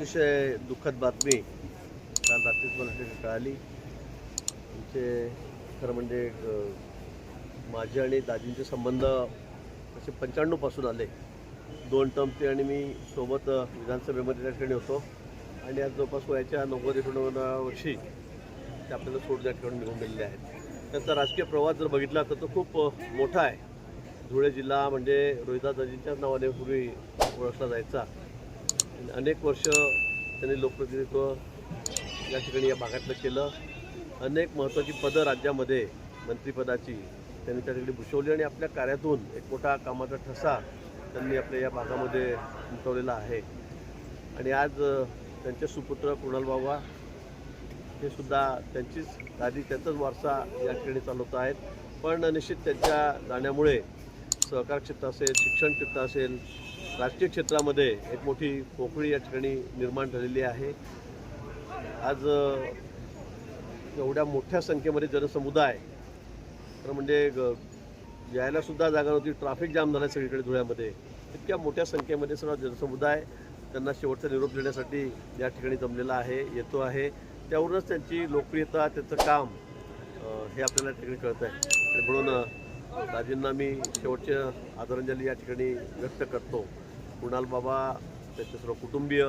अतिशय दुःखद बातमी काल रात्रीच मला कळाली तुमचे खरं म्हणजे माझे आणि दाजींचे संबंध असे पंच्याण्णवपासून आले. दोन टर्म ते आणि मी सोबत विधानसभेमध्ये त्या ठिकाणी होतो. आणि आज जवळपास वयाच्या नव्वद एकोणनव्वद वर्षी ते आपल्याला सोड त्या ठिकाणी निघून गेलेले आहेत. त्यांचा राजकीय प्रवास जर बघितला तर तो खूप मोठा आहे. धुळे जिल्हा म्हणजे रोहिदासजींच्याच नावाने पूर्वी ओळखला जायचा. अनेक वर्ष त्यांनी लोकप्रतिनिधित्व या ठिकाणी या भागातलं केलं. अनेक महत्त्वाची पदं राज्यामध्ये मंत्रिपदाची त्यांनी त्या ठिकाणी भूषवली आणि आपल्या कार्यातून एक मोठा कामाचा ठसा त्यांनी आपल्या या भागामध्ये उमटवलेला आहे. आणि आज त्यांचे सुपुत्र कुणाल बाबा हे सुद्धा त्यांचीच गादी त्यांचाच वारसा या ठिकाणी चालवत आहेत. पण निश्चित त्यांच्या जाण्यामुळे सहकार क्षेत्र असेल शिक्षण क्षेत्र असेल राजकीय क्षेत्रामध्ये एक मोठी पोकळी या ठिकाणी निर्माण झालेली आहे. आज एवढ्या मोठ्या संख्येमध्ये जनसमुदाय तर म्हणजे ग- जागा नव्हती. ट्रॅफिक जाम झाला सगळीकडे धुळ्यामध्ये. इतक्या मोठ्या संख्येमध्ये सर्व जनसमुदाय त्यांना शेवटचा निरोप देण्यासाठी या ठिकाणी जमलेला आहे येतो आहे. त्यावरूनच त्यांची लोकप्रियता त्यांचं काम हे आपल्याला ठिकाणी कळतं आहे म्हणून राजेंना मी शेवटचे आदरांजली या ठिकाणी व्यक्त करतो. कुणाल बाबा त्यांचे कुटुंबीय.